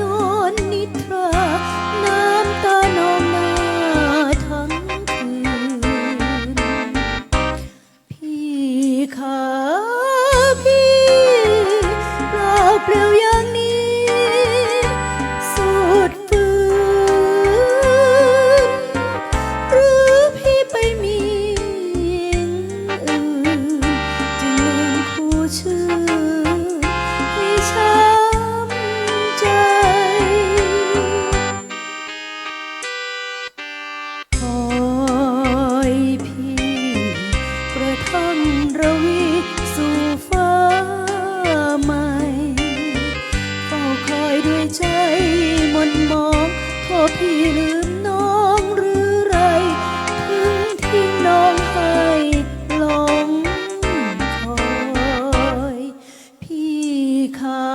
นอนนิทรา น้ำตานองนาทั้งคืน พี่ขาพี่ลาเปลี่ยวยัง Oh.